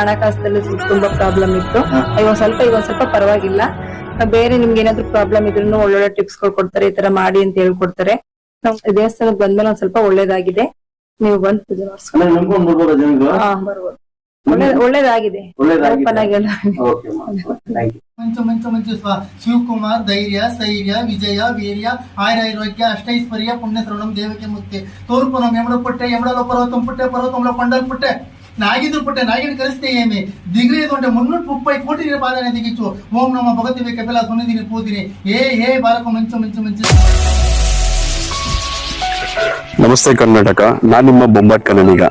ಹಣಕಾಸದಲ್ಲಿ ತುಂಬಾ ಪ್ರಾಬ್ಲಮ್ ಇತ್ತು. ಇವಾಗ ಸ್ವಲ್ಪ ಇವಾಗ ಸ್ವಲ್ಪ ಪರವಾಗಿಲ್ಲ. ಬೇರೆ ನಿಮ್ಗೆ ಏನಾದ್ರು ಪ್ರಾಬ್ಲಮ್ ಇದ್ರೂ ಒಳ್ಳೊಳ್ಳೆ ಟಿಪ್ಸ್ಗಳು ಕೊಡ್ತಾರೆ ಈ ತರ ಮಾಡಿ ಅಂತ ಹೇಳ್ಕೊಡ್ತಾರೆ. ದೇವಸ್ಥಾನಕ್ಕೆ ಬಂದ್ಮೇಲೆ ಒಂದ್ ಸ್ವಲ್ಪ ಒಳ್ಳೇದಾಗಿದೆ. ನೀವು ಬಂದ್ ಪೂಜೆ ಒಳ್ಳೇದಾಗಿದೆ. ಶಿವಕುಮಾರ್ ಧೈರ್ಯ ಸ್ಥೈರ್ಯ ವಿಜಯ ವೀರ್ಯ ಆಯುರಾರೋಗ್ಯ ಅಷ್ಟೈಶ್ವರ್ಯ ಪುಣ್ಯ ಶ್ರವಣಂ ದೇವಕ್ಕೆ ಮುಕ್ತಿ. ತೋರ್ಪುರಂ ಎಮಡ ಪುಟ್ಟೆ ಎಮಡಲ ಪರ್ವತಂ ಪುಟ್ಟೆ ಪರ್ವತಂಲ ಪಂಡಲ್ ಪುಟ್ಟೆ. నాగిదురు పుట్టే నాగిని కలిస్తే ఏమి దిగిరి ఉంటే మున్నూట ముప్పై కోటి బాధనే దిగించు ఓం నమ భగవతి కపిల సునిధిని పూతిని ఏ ఏ బాలకు మంచు మంచు మంచు ನಮಸ್ತೆ ಕರ್ನಾಟಕ ನಾನ್ ನಿಮ್ಮ ಬೊಂಬಾಟ್ ಕನ್ನಡಿಗ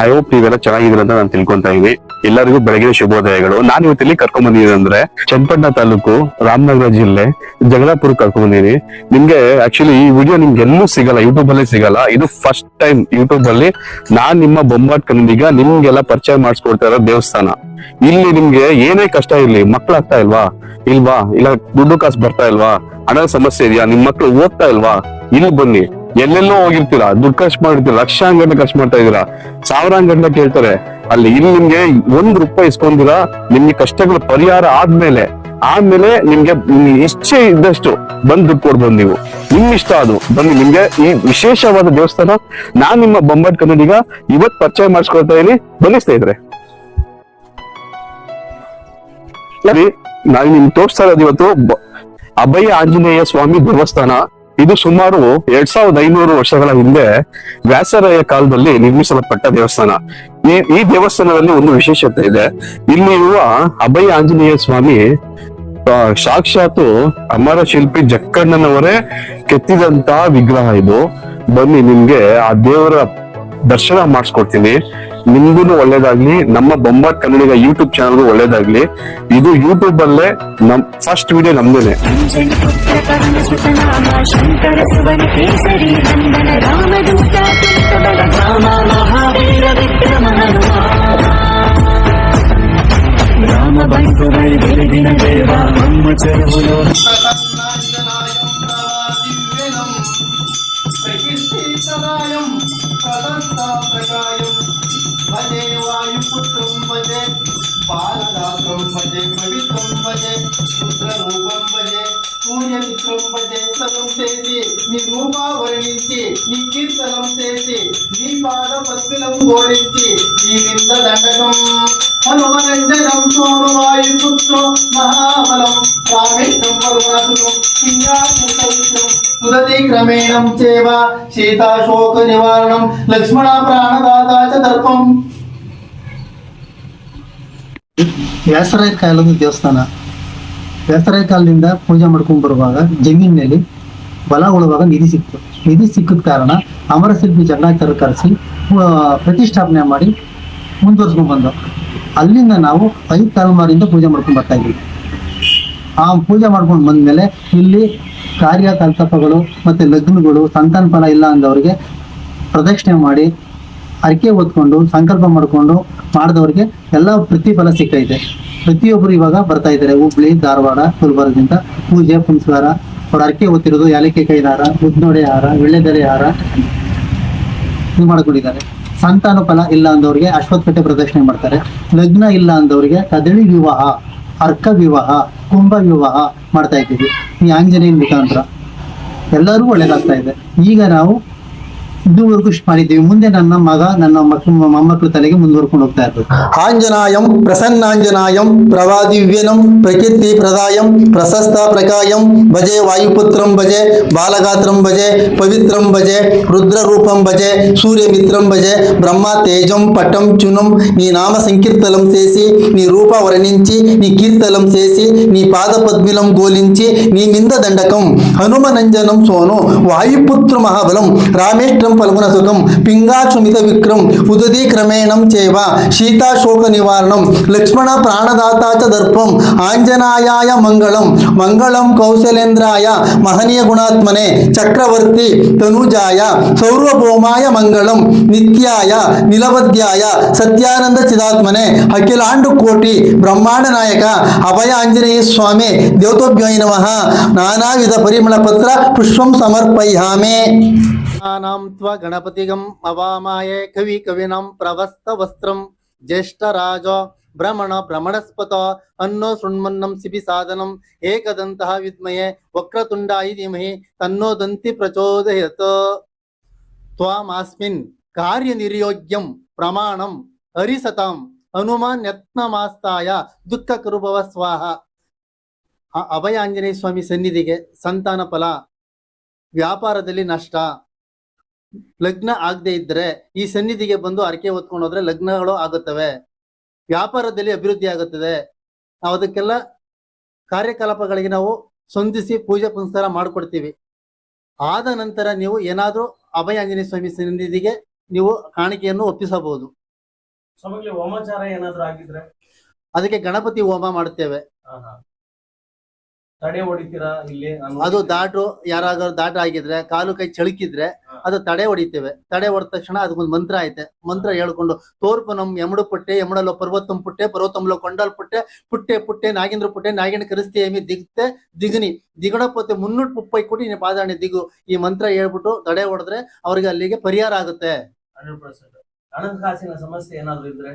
ಐ ಹೋಪ್ ನೀವೆಲ್ಲ ಚೆನ್ನಾಗಿದ್ದೀರ ಅಂತ ನಾನು ತಿಳ್ಕೊಂತಾ ಇದೀನಿ ಎಲ್ಲರಿಗೂ ಬೆಳಗಿನ ಶುಭೋದಯಗಳು. ನಾನು ಇವತ್ತಿಲ್ಲಿ ಕರ್ಕೊಂಡ್ ಬಂದಿದ್ದೀನಿ ಅಂದ್ರೆ ಚನ್ನಪಟ್ಟಣ ತಾಲೂಕು ರಾಮನಗರ ಜಿಲ್ಲೆ ಜಗಳಾಪುರ ಕರ್ಕೊಂಡ್ ಬಂದಿದ್ದೀನಿ. ನಿಮ್ಗೆ ಆಕ್ಚುಲಿ ಈ ವಿಡಿಯೋ ನಿಮ್ಗೆ ಎಲ್ಲೂ ಸಿಗಲ್ಲ ಯೂಟ್ಯೂಬ್ ಅಲ್ಲಿ ಸಿಗಲ್ಲ. ಇದು ಫಸ್ಟ್ ಟೈಮ್ ಯೂಟ್ಯೂಬ್ ಅಲ್ಲಿ ನಾನ್ ನಿಮ್ಮ ಬೊಂಬಾಟ್ ಕನ್ನಡಿಗ ನಿಮ್ಗೆಲ್ಲ ಪರಿಚಯ ಮಾಡಿಸ್ಕೊಡ್ತಾ ಇರೋ ದೇವಸ್ಥಾನ. ಇಲ್ಲಿ ನಿಮ್ಗೆ ಏನೇ ಕಷ್ಟ ಇರ್ಲಿ, ಮಕ್ಳಾಗ್ತಾ ಇಲ್ವಾ? ಇಲ್ವಾ? ಇಲ್ಲ ದುಡ್ಡು ಕಾಸು ಬರ್ತಾ ಇಲ್ವಾ? ಹಣದ ಸಮಸ್ಯೆ ಇದೆಯಾ? ನಿಮ್ ಮಕ್ಳು ಓದ್ತಾ ಇಲ್ವಾ? ಇಲ್ಲಿ ಬನ್ನಿ. ಎಲ್ಲೆಲ್ಲೋ ಹೋಗಿರ್ತೀರಾ? ದುಡ್ಡು ಖರ್ಚು ಮಾಡಿರ್ತೀರಾ? ಲಕ್ಷಾಂಗಟ್ಲೆ ಖರ್ಚು ಮಾಡ್ತಾ ಇದೀರಾ ಸಾವಿರಾಂಗಟ್ಲೆ ಕೇಳ್ತಾರೆ. ಅಲ್ಲಿ ಇಲ್ಲಿ ನಿಮ್ಗೆ ಒಂದ್ ರೂಪಾಯಿ ಇಸ್ಕೊಂಡಿರಾ ನಿಮ್ಗೆ ಕಷ್ಟಗಳು ಪರಿಹಾರ ಆದ್ಮೇಲೆ ಆದ್ಮೇಲೆ ನಿಮ್ಗೆ ನಿಮ್ ಇಚ್ಛೆ ಇದ್ದಷ್ಟು ಬಂದ್ ದುಡ್ಡು ಕೊಡ್ಬೋದು ನೀವು. ನಿಮ್ ಇಷ್ಟ ಅದು. ಬನ್ನಿ, ನಿಮ್ಗೆ ಈ ವಿಶೇಷವಾದ ದೇವಸ್ಥಾನ ನಾನ್ ನಿಮ್ಮ ಬೊಂಬಾಟ್ ಕನ್ನಡಿಗ ಇವತ್ ಪರಿಚಯ ಮಾಡಿಸ್ಕೊಳ್ತಾ ಇದೀನಿ. ಬನ್ನಿ ಇದ್ರೆ ನಾನು ನಿಮ್ಗೆ ತೋರಿಸ್ತಾ ಇರೋದು ಇವತ್ತು ಅಭಯ ಆಂಜನೇಯ ಸ್ವಾಮಿ ದೇವಸ್ಥಾನ. ಇದು ಸುಮಾರು ಎರಡ್ ಸಾವಿರದ ಐನೂರು ವರ್ಷಗಳ ಹಿಂದೆ ವ್ಯಾಸರಾಯ ಕಾಲದಲ್ಲಿ ನಿರ್ಮಿಸಲ್ಪಟ್ಟ ದೇವಸ್ಥಾನ. ಈ ದೇವಸ್ಥಾನದಲ್ಲಿ ಒಂದು ವಿಶೇಷತೆ ಇದೆ. ಇಲ್ಲಿ ಇರುವ ಅಭಯ ಆಂಜನೇಯ ಸ್ವಾಮಿ ಸಾಕ್ಷಾತು ಅಮರ ಶಿಲ್ಪಿ ಜಕ್ಕಣ್ಣನವರೇ ಕೆತ್ತಿದಂತ ವಿಗ್ರಹ ಇದು. ಬನ್ನಿ ನಿಮ್ಗೆ ಆ ದೇವರ ದರ್ಶನ ಮಾಡಿಸ್ಕೊಡ್ತೀನಿ. ನಿಮ್ಗೂನು ಒಳ್ಳೇದಾಗ್ಲಿ, ನಮ್ಮ ಬೊಂಬಾಟ್ ಕನ್ನಡಿಗ ಯೂಟ್ಯೂಬ್ ಚಾನಲ್ ಒಳ್ಳೇದಾಗ್ಲಿ. ಇದು ಯೂಟ್ಯೂಬ್ ಅಲ್ಲೇ ನಮ್ ಫಸ್ಟ್ ವಿಡಿಯೋ ನಮ್ದೇನೆ. ರಾಮ బంకు ಬೆಳಗಿನ ದೇವ, ನಮ್ಮ మమ్మ బాలదాత్రం భజే పవిత్రం భజే రుద్రరూపం భజే సూర్యమిత్రం భజే సలం చేసి నీ రూపా వర్ణించి నీ కీర్తనం చేసి నీ పాద పద్మిలం గోరించి నీ నింద దండకం హనుమనంజనం సోను వాయుపుత్ర మహాబలం రామేశం వరుణసుతం పింగాపుతం సుదతి క్రమేణం చేవ సీతాశోక నివారణం లక్ష్మణ ప్రాణదాత చ దర్పం. ವ್ಯಾಸರಾಯ ಒಂದು ದೇವಸ್ಥಾನ. ವ್ಯಾಸರಾಯ ಕಾಲದಿಂದ ಪೂಜೆ ಮಾಡ್ಕೊಂಡ್ ಬರುವಾಗ ಜಮೀನಿನಲ್ಲಿ ಬಲ ಉಳುವಾಗ ನಿಧಿ ಸಿಕ್ತು. ನಿಧಿ ಸಿಕ್ಕಿದ ಕಾರಣ ಅಮರ ಶಿಲ್ಪಿ ಜಗನ್ನಾಥರು ಕರೆಸಿ ಪ್ರತಿಷ್ಠಾಪನೆ ಮಾಡಿ ಮುಂದುವರ್ಸ್ಕೊಂಡ್ ಬಂದು. ಅಲ್ಲಿಂದ ನಾವು ಐದು ತಲೆಮಾರಿಂದ ಪೂಜೆ ಮಾಡ್ಕೊಂಡ್ ಬರ್ತಾ ಇದ್ವಿ. ಆ ಪೂಜೆ ಮಾಡ್ಕೊಂಡು ಬಂದ್ಮೇಲೆ ಇಲ್ಲಿ ಕಾರ್ಯಕಲ್ಪಗಳು ಮತ್ತೆ ಲಗ್ನಗಳು, ಸಂತಾನ ಫಲ ಇಲ್ಲ ಅಂದವರಿಗೆ ಪ್ರದಕ್ಷಿಣೆ ಮಾಡಿ ಅರಿಕೆ ಹೊತ್ಕೊಂಡು, ಸಂಕಲ್ಪ ಮಾಡಿಕೊಂಡು ಮಾಡಿದವ್ರಿಗೆ ಎಲ್ಲ ಪ್ರತಿಫಲ ಸಿಕ್ಕೈತೆ ಪ್ರತಿಯೊಬ್ಬರು ಇವಾಗ ಬರ್ತಾ ಇದ್ದಾರೆ. ಹುಬ್ಳಿ, ಧಾರವಾಡ ಗುಲ್ಬರ್ಗದಿಂದ ಪೂಜೆ, ಪುನಸ್ಕಾರ. ಅವ್ರ ಅರಿಕೆ ಹೊತ್ತಿರೋದು ಯಾಲಕ್ಕಿ ಕೈದಾರ ಉದ್ನೋಡೆ ಹಾರ, ವಿಳ್ಳೆದೆಲೆ ಹಾರ ಇದು ಮಾಡ್ಕೊಂಡಿದ್ದಾರೆ. ಸಂತಾನ ಫಲ ಇಲ್ಲ ಅಂದವ್ರಿಗೆ ಅಶ್ವತ್ಥಕಟ್ಟೆ ಪ್ರದಕ್ಷಿಣೆ ಮಾಡ್ತಾರೆ. ಲಗ್ನ ಇಲ್ಲ ಅಂದವ್ರಿಗೆ ಕದಳಿ ವಿವಾಹ, ಅರ್ಕ ವಿವಾಹ, ಕುಂಭ ವಿವಾಹ ಮಾಡ್ತಾ ಇದ್ದೀವಿ. ಈ ಆಂಜನೇಯನ ಮುಖಾಂತರ. ಎಲ್ಲರಿಗೂ ಒಳ್ಳೇದಾಗ್ತಾ ಇದೆ. ಈಗ ನಾವು ಇದುವರೆಗೂ ಇಷ್ಟು ಮಾಡಿದ್ದೀವಿ ಮುಂದೆ ನನ್ನ ಮಗ ನನ್ನ ಮಕ್ಕಳು ಮೊಮ್ಮಕ್ಕಳ ತಲೆಗೆ ಮುಂದುವರ್ಕೊಂಡು ಹೋಗ್ತಾ ಇರ್ಬೇಕು ఆంజనాయం ప్రసన్నాంజనాయం ప్రవాదివ్యనం ప్రకీర్తి ప్రదాయం ప్రశస్త ప్రకాయం భజే వాయుపుత్రం భజే బాలగాత్రం భజే పవిత్రం భజే రుద్రరూపం భజే సూర్యమిత్రం భజే బ్రహ్మ తేజం పటం చునం నీ నామ సంకీర్తనం చేసి నీ రూప వర్ణించి నీ కీర్తనం చేసి నీ పాద పద్మిలం గోలించి నీ మింద దండకం హనుమనంజనం సోను వాయుపుత్ర మహాబలం రామేష్ట్రం పల్గుణ సుఖం పింగాచుమిత విక్రమ్ ఉదతి క్రమేణం చేవ శీతాశోక నివారణం లక్ష్మణ ప్రాణదాత చ దర్పం ఆంజనాయాయ మంగళం మంగళం కౌశలేంద్రాయ మహనీయ గుణాత్మనే చక్రవర్తి తనుజాయ సౌర్వభౌమాయ మంగళం నిత్యాయ నిలవద్యాయ సత్యానంద చిదాత్మనే అఖిలాండు కోటి బ్రహ్మాండ నాయక అభయ ఆంజనేయ స్వామి దేవతోభ్యోయ నమ నానావిధ పరిమళ పత్ర పుష్పం సమర్పయామే गणानां त्वगणपतिगम् अवामाय कविकविनां प्रवस्तवस्त्रं ज्येष्ठराज भ्रमण भ्रमणस्पत अन्नो शृण्मन्नं सिपिसादनम् एकदन्तः विद्महे तन्नो कार्यनिर्योग्यं प्रमाणम् हरिसताम् ಹನುಮಾನ್ಯತ್ನಮಾಸ್ತಾಯ ದುಃಖ ಕರುಭವ ಸ್ವಾಹ ಆ ಅಭಯ ಆಂಜನೇಯ ಸ್ವಾಮಿ ಸನ್ನಿಧಿಗೆ ಸಂತಾನ ಫಲ ಲಗ್ನ ಆಗದೆ ಇದ್ರೆ ಈ ಸನ್ನಿಧಿಗೆ ಬಂದು ಅರಕೆ ಹೊತ್ಕೊಂಡು ಹೋದ್ರೆ ಲಗ್ನಗಳು ಆಗುತ್ತವೆ. ವ್ಯಾಪಾರದಲ್ಲಿ ಅಭಿವೃದ್ಧಿ ಆಗುತ್ತದೆ. ನಾವು ಅದಕ್ಕೆಲ್ಲ ಕಾರ್ಯಕಲಾಪಗಳಿಗೆ ನಾವು ಸಂಧಿಸಿ ಪೂಜೆ ಪುನಸ್ಕಾರ ಮಾಡಿಕೊಡ್ತೀವಿ. ಆದ ನಂತರ ನೀವು ಏನಾದರೂ ಅಭಯ ಆಂಜನೇಯ ಸ್ವಾಮಿ ಸನ್ನಿಧಿಗೆ ನೀವು ಕಾಣಿಕೆಯನ್ನು ಒಪ್ಪಿಸಬಹುದು. ಹೋಮಾಚಾರ ಏನಾದ್ರೂ ಆಗಿದ್ರೆ? ಅದಕ್ಕೆ ಗಣಪತಿ ಹೋಮ ಮಾಡುತ್ತೇವೆ. ತಡೆ ಹೊಡಿತೀರಾ ಇಲ್ಲಿ? ಅದು ದಾಟು ಯಾರಾದ್ರೂ ದಾಟ ಆಗಿದ್ರೆ ಕಾಲು ಕೈ ಚಳಕಿದ್ರೆ ಅದು ತಡೆ ಹೊಡಿತೇವೆ. ತಡೆ ಹೊಡೆದ ತಕ್ಷಣ ಅದಕ್ಕೊಂದು ಮಂತ್ರ ಐತೆ. ಮಂತ್ರ ಹೇಳ್ಕೊಂಡು ತೋರ್ಪು ನಮ್ ಯಮಡು ಪುಟ್ಟೆ ಯಮಡಲ್ಲೋ ಪರ್ವತಂ ಪುಟ್ಟೆ ಪರ್ವತಂಲೋ ಕೊಂಡಲ್ ಪುಟ್ಟೆ ಪುಟ್ಟೆ ಪುಟ್ಟೆ ನಾಗೇಂದ್ರ ಪುಟ್ಟೆ ನಾಗೇಂದ್ರ ಕರಿಸ್ತಿ ಏಮಿ ದಿಗ್ತೆ ದಿಗ್ನಿ ದಿಗಣಪತ್ತೆ ಮುನ್ನೂಟ್ ಮುಪ್ಪೈ ಕೋಟಿ ನೀನು ಪಾದಾಣಿ ದಿಗು. ಈ ಮಂತ್ರ ಹೇಳ್ಬಿಟ್ಟು ತಡೆ ಹೊಡೆದ್ರೆ ಅವ್ರಿಗೆ ಅಲ್ಲಿಗೆ ಪರಿಹಾರ ಆಗುತ್ತೆ. ಹಣಕಾಸಿನ ಸಮಸ್ಯೆ ಏನಾದ್ರು ಇದ್ರೆ?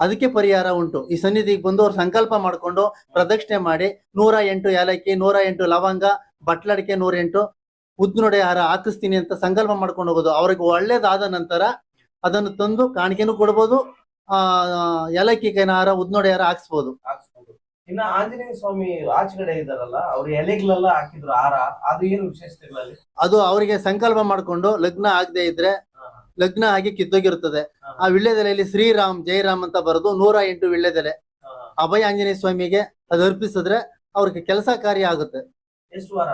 ಅದಕ್ಕೆ ಪರಿಹಾರ ಉಂಟು. ಈ ಸನ್ನಿಧಿಗೆ ಬಂದು ಅವ್ರು ಸಂಕಲ್ಪ ಮಾಡ್ಕೊಂಡು ಪ್ರದಕ್ಷಿಣೆ ಮಾಡಿ ನೂರ ಎಂಟು ಏಲಕ್ಕಿ ನೂರ ಎಂಟು ಲವಂಗ ಬಟ್ಲಡಿಕೆ ನೂರ ಎಂಟು ಉದ್ನೊಡೆ ಹಾರ ಹಾಕಿಸ್ತೀನಿ ಅಂತ ಸಂಕಲ್ಪ ಮಾಡ್ಕೊಂಡು ಹೋಗೋದು. ಅವ್ರಿಗೆ ಒಳ್ಳೇದಾದ ನಂತರ ಅದನ್ನು ತಂದು ಕಾಣಿಕೆನೂ ಕೊಡ್ಬೋದು ಆ ಏಲಕ್ಕಿ ಕೈನ ಹಾರ ಉದ್ನೊಡೆ ಹಾರ ಹಾಕ್ಸ್ಬೋದು. ಇನ್ನ ಆಂಜನೇಯ ಸ್ವಾಮಿ ಆಚೆಗಡೆ ಇದಾರಲ್ಲ ಅವ್ರ ಎಲೆಗಳೆಲ್ಲ ಹಾಕಿದ್ರು ಹಾರ. ಅದು ಏನು ವಿಶೇಷತೆಗಳಲ್ಲಿ ಅದು ಅವರಿಗೆ ಸಂಕಲ್ಪ ಮಾಡ್ಕೊಂಡು ಲಗ್ನ ಆಗದೆ ಇದ್ರೆ ಲಗ್ನ ಆಗಿ ಕಿತ್ತೋಗಿರುತ್ತದೆ. ಆ ವಿಳ್ಳೆದೆಲೆಯಲ್ಲಿ ಶ್ರೀರಾಮ್ ಜಯರಾಮ್ ಅಂತ ಬರೆದು ನೂರ ಎಂಟು ವಿಳ್ಳೆದೆಲೆ ಅಭಯ ಆಂಜನೇಯ ಸ್ವಾಮಿಗೆ ಅದು ಅರ್ಪಿಸಿದ್ರೆ ಅವ್ರಿಗೆ ಕೆಲಸ ಕಾರ್ಯ ಆಗುತ್ತೆ. ಎಷ್ಟು ವಾರ?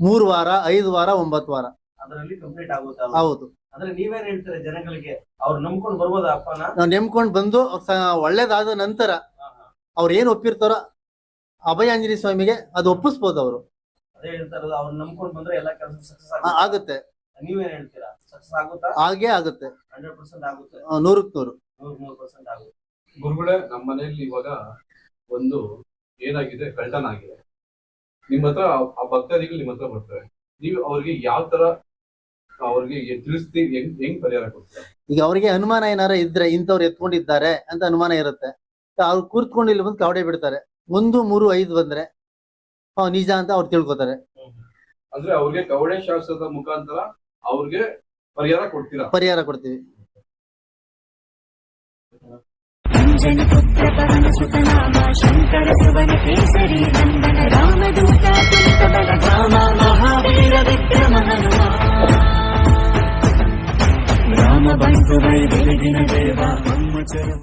ಮೂರು ವಾರ ಐದು ವಾರ ಒಂಬತ್ತು ವಾರ. ಅದರಲ್ಲಿ ಕಂಪ್ಲೀಟ್ ಆಗುತ್ತೆ? ಹೌದು. ಅಂದ್ರೆ ನೀವೇನ್ ಹೇಳ್ತೀರಾ ಜನಗಳಿಗೆ ಅವ್ರು ನಂಬ್ಕೊಂಡು ಬರ್ಬೋದಾ ಅಪ್ಪನ? ನಾವು ನೆಮ್ಕೊಂಡ್ ಬಂದು ಒಳ್ಳೇದಾದ ನಂತರ ಅವ್ರು ಏನ್ ಒಪ್ಪಿರ್ತಾರೋ ಅಭಯ ಆಂಜನೇಯ ಸ್ವಾಮಿಗೆ ಅದು ಒಪ್ಪಿಸ್ಬೋದು ಅವರು. ಅದೇ ಹೇಳ್ತಾರ ಅವ್ರು ನಂಬ್ಕೊಂಡು ಬಂದ್ರೆ ಎಲ್ಲ ಕೆಲಸ ಸಕ್ಸಸ್ ಆಗುತ್ತೆ. ನೀವೇನ್ ಹೇಳ್ತೀರಾ? ಸಕ್ಸಸ್ ಆಗುತ್ತಾ? ಹಾಗೆ ಆಗುತ್ತೆ. ಹಂಡ್ರೆಡ್ ಪರ್ಸೆಂಟ್ ಆಗುತ್ತೆ. ನೂರಕ್ಕೆ ನೂರು. ನೂರ್ ಮೂರ್ ಪರ್ಸೆಂಟ್ ಆಗುತ್ತೆ. ಗುರುಗಳೇ ನಮ್ಮ ಮನೆಯಲ್ಲಿ ಇವಾಗ ಒಂದು ಏನಾಗಿದೆ ಕಳ್ಳನ ಆಗಿದೆ. ನಿಮ್ಮ ಹತ್ರ ಆ ಭಕ್ತಾದಿಗಳು ನಿಮ್ಮ ಹತ್ರ ಬರ್ತಾರೆ. ನೀವು ಅವ್ರಿಗೆ ಯಾವ ತರ ಅವ್ರಿಗೆ ತಿಳಿಸ್ತೀವಿ ಹೆಂಗ್ ಹೆಂಗ್ ಪರಿಹಾರ ಕೊಡ್ತೀರಾ? ಈಗ ಅವ್ರಿಗೆ ಅನುಮಾನ ಏನಾರ ಇದ್ರೆ ಇಂಥವ್ರು ಎತ್ಕೊಂಡಿದ್ದಾರೆ ಅಂತ ಅನುಮಾನ ಇರುತ್ತೆ. ಅವ್ರು ಕೂರ್ತ್ಕೊಂಡು ಇಲ್ಲಿ ಬಂದು ಕಾವಡೆ ಬಿಡ್ತಾರೆ. ಒಂದು ಮೂರು ಐದು ಬಂದ್ರೆ ಆ, ನಿಜ ಅಂತ ಅವ್ರು ತಿಳ್ಕೊತಾರೆ. ಅಂದ್ರೆ ಅವ್ರಿಗೆ ಕವಡೆ ಶಾಸ್ತ್ರದ ಮುಖಾಂತರ ಅವ್ರಿಗೆ ಪರಿಹಾರ ಕೊಡ್ತೀರಾ? ಪರಿಹಾರ ಕೊಡ್ತೀವಿ. ಅಂಜನ ಪುತ್ರ ಪವನ ಸುತನಾಮ ಶಂಕರ ಸುವನ ಕೇಸರಿ ನಂದನ ರಾಮದೂತ ತುಲಿತ ಬಲಧಾಮ ಮಹಾವೀರ ವಿಕ್ರಮ ಹನುಮ. ರಾಮ ಬಂಧುವೈ ಬೆಳಗಿನ ದೇವ ಚರಣ